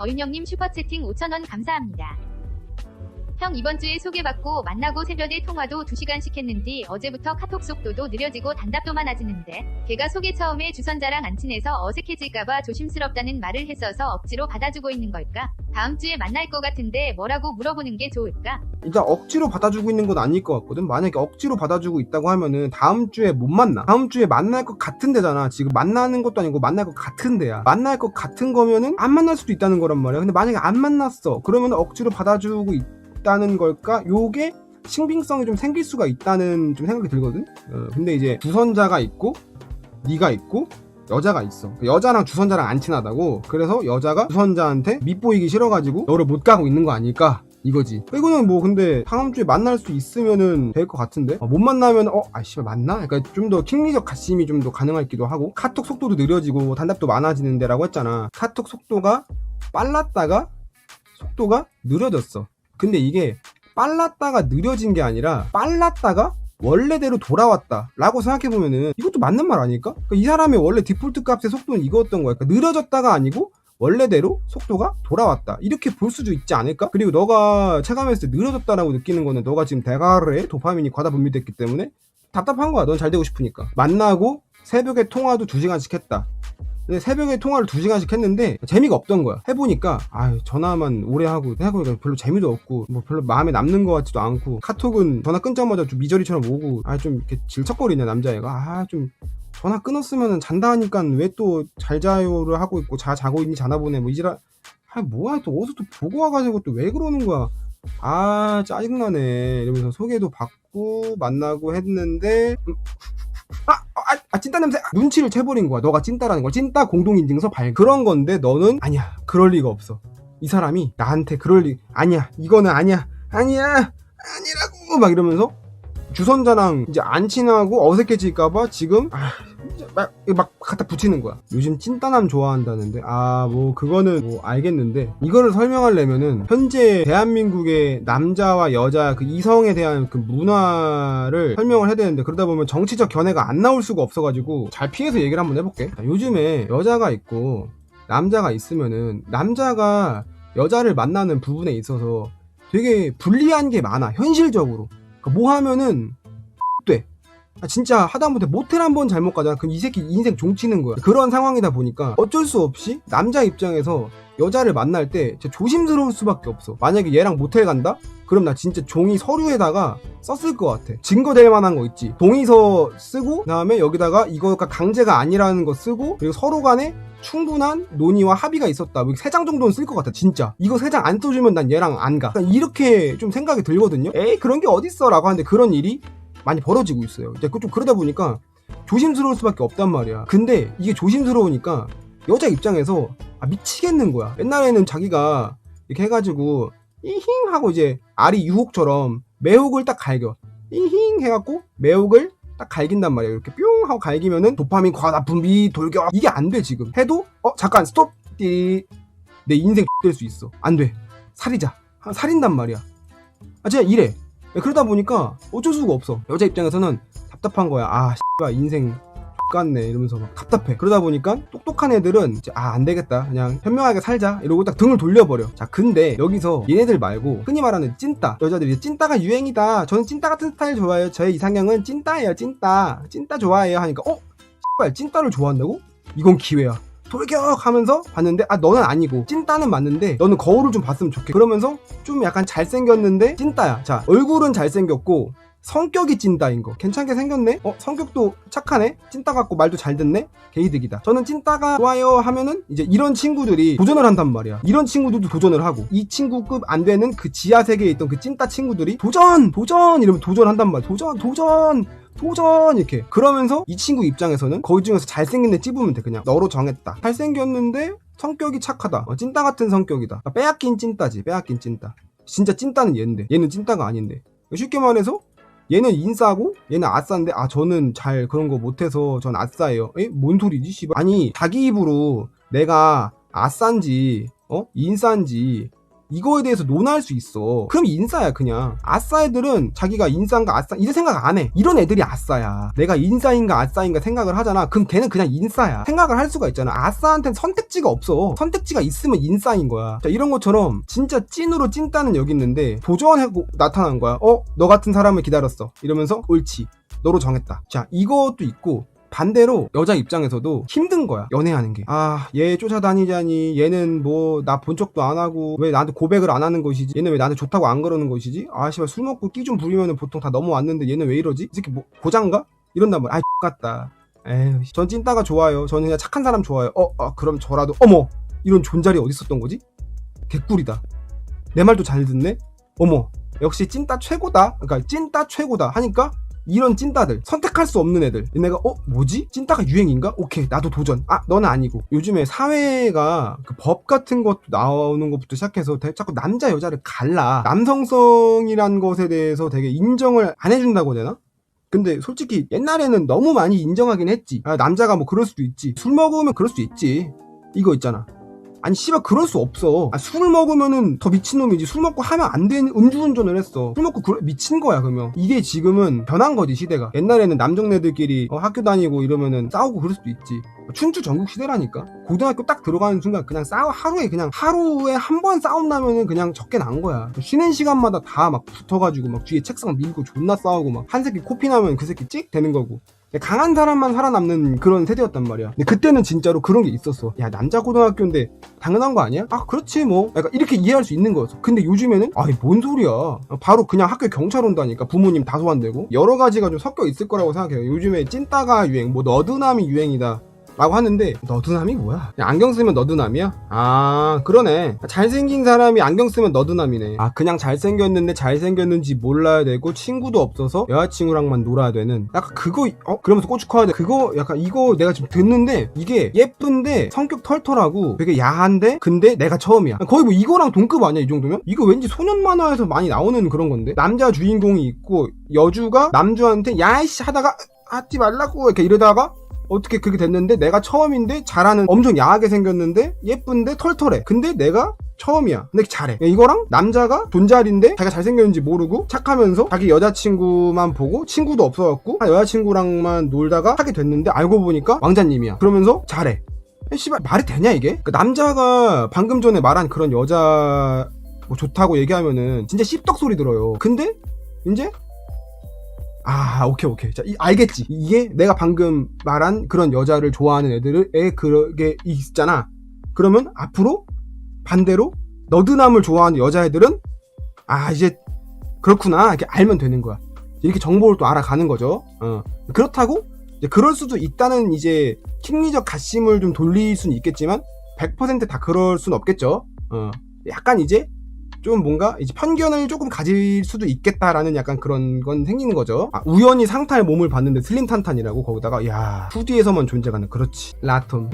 어윤영님 슈퍼채팅 5,000원 감사합니다. 형 이번 주에 소개받고 만나고 새벽에 통화도 2시간씩 했는데 어제부터 카톡 속도도 느려지고 단답도 많아지는데 걔가 소개 처음에 주선자랑 안 친해서 어색해질까봐 조심스럽다는 말을 했어서 억지로 받아주고 있는 걸까? 다음 주에 만날 것 같은데 뭐라고 물어보는 게 좋을까? 일단 억지로 받아주고 있는 건 아닐 것 같거든. 만약에 억지로 받아주고 있다고 하면은 다음 주에 못 만나. 다음 주에 만날 것 같은 데잖아. 지금 만나는 것도 아니고 만날 것 같은 데야. 만날 것 같은 거면은 안 만날 수도 있다는 거란 말이야. 근데 만약에 안 만났어. 그러면 억지로 받아주고 있 다는 걸까? 요게 신빙성이 좀 생길 수가 있다는 좀 생각이 들거든. 어, 근데 이제 주선자가 있고 네가 있고 여자가 있어. 여자랑 주선자랑 안 친하다고. 그래서 여자가 주선자한테 밉보이기 싫어가지고 너를 못 가고 있는 거 아닐까? 이거지. 이거는 뭐 근데 다음 주에 만날 수 있으면은 될 것 같은데 어, 못 만나면 어 아씨 만나? 그러니까 좀 더 킹리적 가심이 좀 더 가능하기도 하고 카톡 속도도 느려지고 단답도 많아지는데라고 했잖아. 카톡 속도가 빨랐다가 속도가 느려졌어. 근데 이게 빨랐다가 느려진 게 아니라 빨랐다가 원래대로 돌아왔다 라고 생각해보면은 이것도 맞는 말 아닐까? 그러니까 이 사람의 원래 디폴트 값의 속도는 이거였던 거야. 그러니까 느려졌다가 아니고 원래대로 속도가 돌아왔다. 이렇게 볼 수도 있지 않을까? 그리고 너가 체감했을 때 느려졌다라고 느끼는 거는 너가 지금 대가르에 도파민이 과다 분비됐기 때문에 답답한 거야. 넌 잘 되고 싶으니까. 만나고 새벽에 통화도 2시간씩 했다. 근데 새벽에 통화를 2시간씩 했는데 재미가 없던 거야. 해보니까 아유 전화만 오래 하고 생각해보니까 별로 재미도 없고 뭐 별로 마음에 남는 것 같지도 않고 카톡은 전화 끊자마자 좀 미저리처럼 오고 아 좀 이렇게 질척거리네 남자애가. 아 좀 전화 끊었으면 잔다 하니까 왜 또 잘 자요를 하고 있고 자 자고 있니 자나 보네 뭐 이지라 아 뭐야 또 어디서 또 보고 와가지고 또 왜 그러는 거야. 아 짜증나네. 이러면서 소개도 받고 만나고 했는데 음, 아, 아, 아, 찐따 냄새! 눈치를 채버린 거야. 너가 찐따라는 걸. 찐따 공동인증서 발. 그런 건데 너는 아니야. 그럴 리가 없어. 이 사람이 나한테 그럴 리, 아니야. 이거는 아니야. 아니야. 아니라고! 막 이러면서 주선자랑 이제 안 친하고 어색해질까봐 지금 아, 막, 막 갖다 붙이는 거야. 요즘 찐따남 좋아한다는데 아 뭐 그거는 뭐 알겠는데 이거를 설명하려면은 현재 대한민국의 남자와 여자 그 이성에 대한 그 문화를 설명을 해야 되는데 그러다 보면 정치적 견해가 안 나올 수가 없어가지고 잘 피해서 얘기를 한번 해볼게. 자, 요즘에 여자가 있고 남자가 있으면은 남자가 여자를 만나는 부분에 있어서 되게 불리한 게 많아 현실적으로. 뭐 하면은 돼. 아, 진짜 하다못해 모텔 한 번 잘못 가잖아. 그럼 이 새끼 인생 종치는 거야. 그런 상황이다 보니까 어쩔 수 없이 남자 입장에서 여자를 만날 때 조심스러울 수밖에 없어. 만약에 얘랑 모텔 간다? 그럼 나 진짜 종이 서류에다가 썼을 것 같아. 증거될 만한 거 있지. 동의서 쓰고, 그 다음에 여기다가 이거가 강제가 아니라는 거 쓰고, 그리고 서로 간에 충분한 논의와 합의가 있었다. 뭐세장 정도는 쓸 것 같아, 진짜. 이거 세 장 안 써주면 난 얘랑 안 가. 그러니까 이렇게 좀 생각이 들거든요. 에이, 그런 게 어딨어? 라고 하는데 그런 일이 많이 벌어지고 있어요. 이제 좀 그러다 보니까 조심스러울 수밖에 없단 말이야. 근데 이게 조심스러우니까 여자 입장에서 아, 미치겠는 거야. 옛날에는 자기가 이렇게 해가지고 이힝 하고 이제 아리 유혹처럼 매혹을 딱 갈겨. 이힝 해갖고 매혹을 딱 갈긴단 말이야. 이렇게 뿅 하고 갈기면은 도파민 과다 분비 돌격 이게 안 돼 지금. 해도 어 잠깐 스톱 띠. 내 인생 될 수 있어. 안 돼. 살이자. 한 살인단 말이야. 아 진짜 이래. 그러다 보니까 어쩔 수가 없어. 여자 입장에서는 답답한 거야. 아, 씨발 인생 같네 이러면서 막 답답해. 그러다 보니까 똑똑한 애들은 아, 안 되겠다. 그냥 현명하게 살자. 이러고 딱 등을 돌려버려. 자, 근데 여기서 얘네들 말고 흔히 말하는 찐따. 여자들이 찐따가 유행이다. 저는 찐따 같은 스타일 좋아해요. 저의 이상형은 찐따예요. 찐따. 찐따 좋아해요. 하니까 어? 씨발 찐따를 좋아한다고? 이건 기회야. 돌격 하면서 봤는데 아 너는 아니고 찐따는 맞는데 너는 거울을 좀 봤으면 좋겠. 그러면서 좀 약간 잘생겼는데 찐따야. 자 얼굴은 잘생겼고 성격이 찐따인 거. 괜찮게 생겼네? 어 성격도 착하네? 찐따 같고 말도 잘 듣네? 게이득이다. 저는 찐따가 좋아요 하면은 이제 이런 친구들이 도전을 한단 말이야. 이런 친구들도 도전을 하고 이 친구급 안 되는 그 지하 세계에 있던 그 찐따 친구들이 도전! 도전! 이러면 도전한단 말이야. 도전! 도전 도전 이렇게. 그러면서 이 친구 입장에서는 거기 중에서 잘생긴 애 찝으면 돼. 그냥 너로 정했다. 잘생겼는데 성격이 착하다. 어, 찐따 같은 성격이다. 아, 빼앗긴 찐따지. 빼앗긴 찐따. 진짜 찐따는 얘인데. 얘는 찐따가 아닌데. 쉽게 말해서 얘는 인싸고 얘는 아싸인데 아 저는 잘 그런 거 못해서 전 아싸예요. 에? 뭔 소리지 씨발? 아니 자기 입으로 내가 아싸인지 어? 인싸인지 이거에 대해서 논할 수 있어. 그럼 인싸야 그냥. 아싸 애들은 자기가 인싸인가 아싸 이제 생각 안 해. 이런 애들이 아싸야. 내가 인싸인가 아싸인가 생각을 하잖아. 그럼 걔는 그냥 인싸야. 생각을 할 수가 있잖아. 아싸한테는 선택지가 없어. 선택지가 있으면 인싸인 거야. 자 이런 것처럼 진짜 찐으로 찐따는 여기 있는데 도전하고 나타난 거야. 어? 너 같은 사람을 기다렸어. 이러면서 옳지. 너로 정했다. 자 이것도 있고 반대로 여자 입장에서도 힘든 거야 연애하는 게. 아 얘 쫓아다니자니 얘는 뭐 나 본 적도 안 하고 왜 나한테 고백을 안 하는 것이지? 얘는 왜 나한테 좋다고 안 그러는 것이지? 아 씨발 술 먹고 끼 좀 부리면 보통 다 넘어왔는데 얘는 왜 이러지? 이 새끼 뭐 고장가? 이런단 말이야. 아 같다. 에휴 전 찐따가 좋아요. 저는 그냥 착한 사람 좋아요. 어, 어 그럼 저라도 어머! 이런 존잘이 어디 있었던 거지? 개꿀이다. 내 말도 잘 듣네? 어머 역시 찐따 최고다. 그러니까 찐따 최고다 하니까 이런 찐따들 선택할 수 없는 애들. 얘네가 어? 뭐지? 찐따가 유행인가? 오케이 나도 도전. 아 너는 아니고. 요즘에 사회가 그 법 같은 것도 나오는 것부터 시작해서 자꾸 남자 여자를 갈라. 남성성이란 것에 대해서 되게 인정을 안 해준다고 해야 되나? 근데 솔직히 옛날에는 너무 많이 인정하긴 했지. 아 남자가 뭐 그럴 수도 있지. 술 먹으면 그럴 수 있지. 이거 있잖아 아니 씨발 그럴 수 없어. 아, 술 먹으면은 더 미친놈이지. 술 먹고 하면 안 되는 음주운전을 했어. 술 먹고 그래- 미친 거야 그러면. 이게 지금은 변한 거지 시대가. 옛날에는 남정네들끼리 어, 학교 다니고 이러면은 싸우고 그럴 수도 있지. 춘추 전국 시대라니까? 고등학교 딱 들어가는 순간 그냥 싸워 하루에 그냥 하루에 한 번 싸움 나면은 그냥 적게 난 거야. 쉬는 시간마다 다 막 붙어가지고 막 뒤에 책상 밀고 존나 싸우고 막 한 새끼 코피 나면 그 새끼 찍? 되는 거고 강한 사람만 살아남는 그런 세대였단 말이야. 근데 그때는 진짜로 그런 게 있었어. 야, 남자 고등학교인데 당연한 거 아니야? 아, 그렇지 뭐. 약간 이렇게 이해할 수 있는 거였어. 근데 요즘에는 아이 뭔 소리야. 바로 그냥 학교에 경찰 온다니까. 부모님 다 소환되고. 여러 가지가 좀 섞여 있을 거라고 생각해요. 요즘에 찐따가 유행, 뭐 너드남이 유행이다. 라고 하는데 너드남이 뭐야? 안경 쓰면 너드남이야? 아 그러네 잘생긴 사람이 안경 쓰면 너드남이네 아 그냥 잘생겼는데 잘생겼는지 몰라야 되고 친구도 없어서 여자친구랑만 놀아야 되는 약간 그거 어? 그러면서 고추 커야 돼 그거 약간 이거 내가 지금 듣는데 이게 예쁜데 성격 털털하고 되게 야한데 근데 내가 처음이야 거의 뭐 이거랑 동급 아니야 이 정도면? 이거 왠지 소년 만화에서 많이 나오는 그런 건데 남자 주인공이 있고 여주가 남주한테 야이씨 하다가 하지 말라고 이렇게 이러다가 어떻게 그렇게 됐는데 내가 처음인데 잘하는 엄청 야하게 생겼는데 예쁜데 털털해. 근데 내가 처음이야. 근데 잘해. 이거랑 남자가 돈자리인데 자기가 잘생겼는지 모르고 착하면서 자기 여자친구만 보고 친구도 없어갖고 여자친구랑만 놀다가 하게 됐는데 알고 보니까 왕자님이야. 그러면서 잘해. 에, 씨발 말이 되냐 이게? 그 남자가 방금 전에 말한 그런 여자 뭐 좋다고 얘기하면은 진짜 씹덕 소리 들어요. 근데 이제 아, 오케이, 오케이. 자, 이- 알겠지. 이게 내가 방금 말한 그런 여자를 좋아하는 애들의 그게 있잖아. 그러면 앞으로 반대로 너드남을 좋아하는 여자애들은 아, 이제 그렇구나. 이렇게 알면 되는 거야. 이렇게 정보를 또 알아가는 거죠. 어. 그렇다고 그럴 수도 있다는 이제 심리적 가심을 좀 돌릴 수는 있겠지만 100%다 그럴 수는 없겠죠. 어. 약간 이제 좀 뭔가 이제 편견을 조금 가질 수도 있겠다라는 약간 그런 건 생기는 거죠. 아, 우연히 상탈 몸을 봤는데 슬림 탄탄이라고 거기다가 야 후디에서만 존재하는 그렇지 라톰.